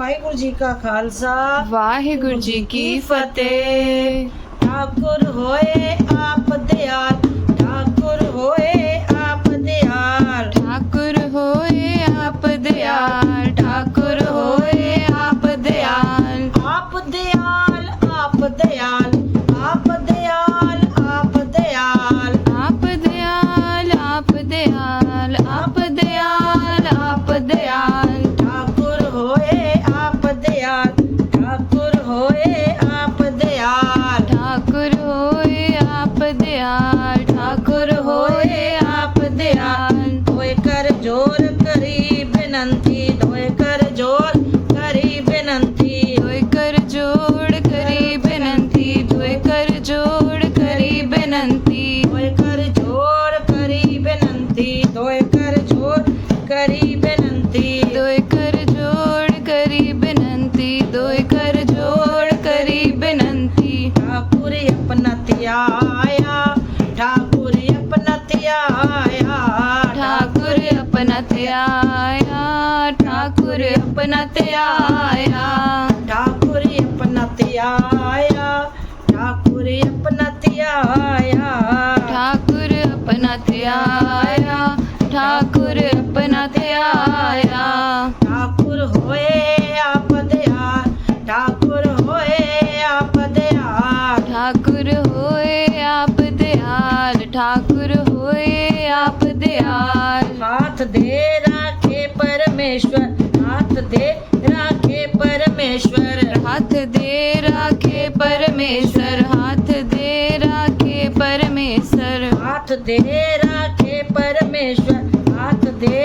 ਵਾਹਿਗੁਰੂ ਜੀ ਕਾ ਖਾਲਸਾ। ਵਾਹਿਗੁਰੂ ਜੀ ਕੀ ਫਤਿਹ। ਠਾਕੁਰ ਹੋਏ ਆਪ ਦਿਆਲ ਠਾਕੁਰ ਹੋਏ ਆਪ ਦਿਆਲ। ਠਾਕੁਰ ਹੋਏ ਆਪ ਦਿਆਲ ਠਾਕੁਰ ਹੋਏ ਆਪ ਦਿਆਲ। ਆਪ ਦਿਆਲ ਆਪ ਦਿਆਲ ਆਪ ਦਿਆਲ ਆਪ ਦਿਆਲ। ਆਪ ਦਿਆਲ ਆਪ ਦਿਆਲ ਆਪ ਪਰਮੇਸ਼ਵਰ ਹੱਥ ਦੇ ਰਾਖੇ ਪਰਮੇਸ਼ਵਰ। ਹੱਥ ਦੇ ਰਾਖੇ ਪਰਮੇਸ਼ਰ ਹੱਥ ਦੇ ਰਾਖੇ ਪਰਮੇਸ਼ਰ ਹੱਥ ਦੇ ਰਾਖੇ ਪਰਮੇਸ਼ਵਰ ਹੱਥ ਦੇ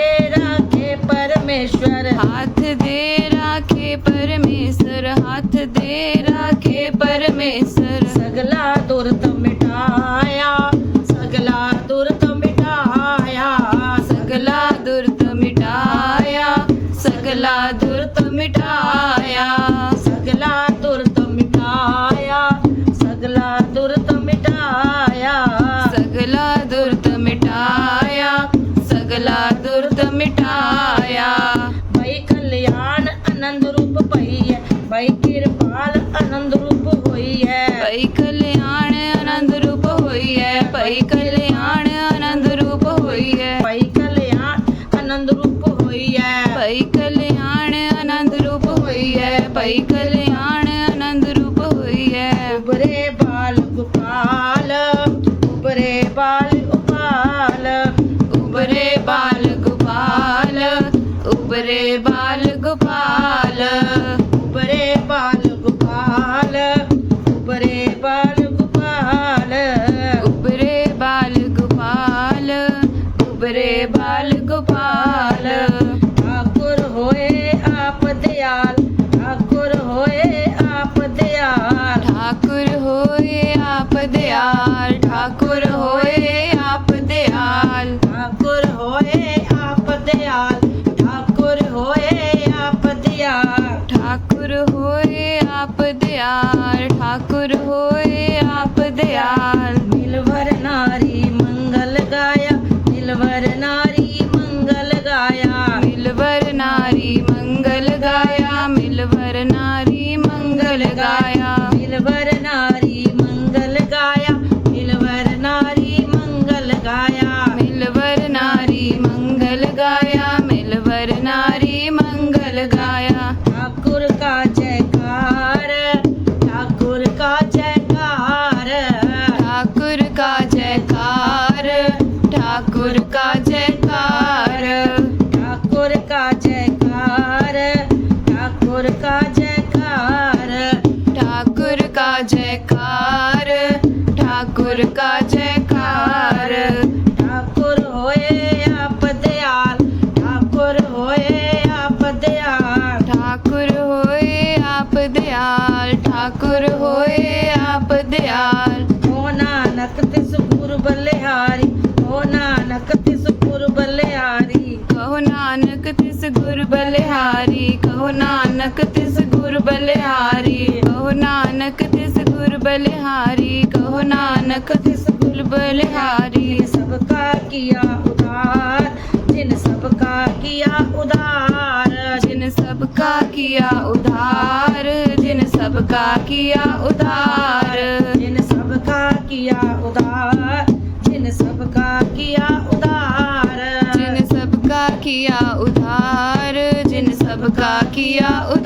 ahí நர் நாரி का जयकार ठाकुर का जयकार ठाकुर होए आप दयाल ठाकुर होए आप दयाल ठाकुर होए आप दयाल ठाकुर होए आप दयाल ओ नानक तिस पुर बलिहारी ओ नानक तिस पुर बलिहारी कहो नानक तिस गुर बलिहारी कहो नानक तिस गुर बलिहारी बलिहारी, कहो नानक, जिस गुल बलिहारी, सबका किया उदार। जिन सबका किया उदार, जिन सबका किया उधार जिन सबका किया उधार जिन सबका किया उधार जिन सबका किया उधार जिन सबका किया उधार जिन सबका किया उधार